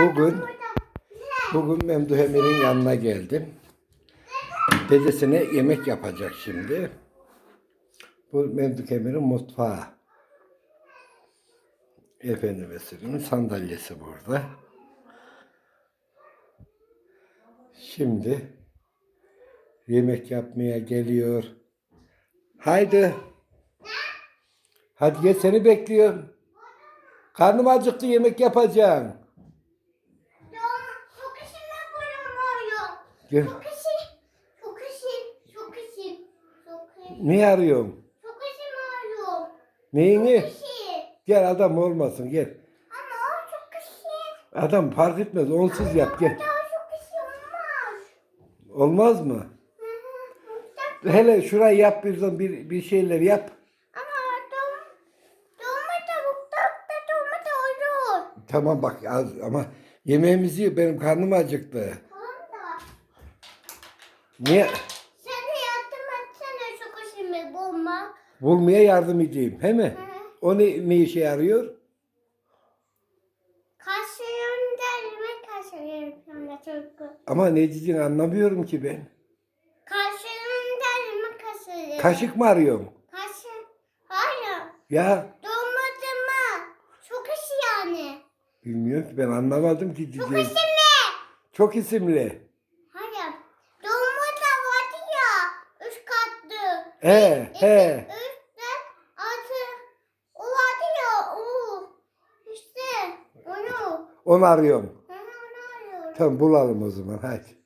Bugün bugün Memduh Emir'in yanına geldim. Dedesine yemek yapacak şimdi. Bu Memduh Emir'in mutfağı. Söyleyeyim sandalyesi burada. Şimdi yemek yapmaya geliyor. Haydi. Hadi gel seni bekliyorum. Karnım acıktı yemek yapacağım. Gel. Çok işim. Çok işim. Çok işim. Çok işim. Ne arıyorum? Çok işim arıyor. Neyini? Çok işim. Gel adam olmasın gel. Ama o çok işim. Adam fark etmez onsuz yap gel. Daha çok işim olmaz. Olmaz mı? Hı hı. Hele şurayı yap bir, bir, bir şeyler yap. Ama. Tamam bak az ama yemeğimizi yiyor benim karnım acıktı. Da. Niye? Sen de yardım etsene çok işimi bulmak. Bulmaya yardım edeyim he mi? Hı. O ne, ne işe yarıyor? Kaşığım derime kaşığım sana çok. Ama ne dediğini anlamıyorum ki ben. Kaşığım derime kaşığım. Kaşık mı arıyorum? Kaşık. Hayır. Ya Dolmadı mı? Çok iş yani. bilmiyorum ki ben anlamadım ki Çok dediğini. isimli. Çok isimli. Hayır. Dolma da vardı ya. Üç katlı. He he. Üstte altı. O vardı ya. O. İşte. Onu. Onu arıyorum. Onu arıyorum. Tamam bulalım o zaman hadi.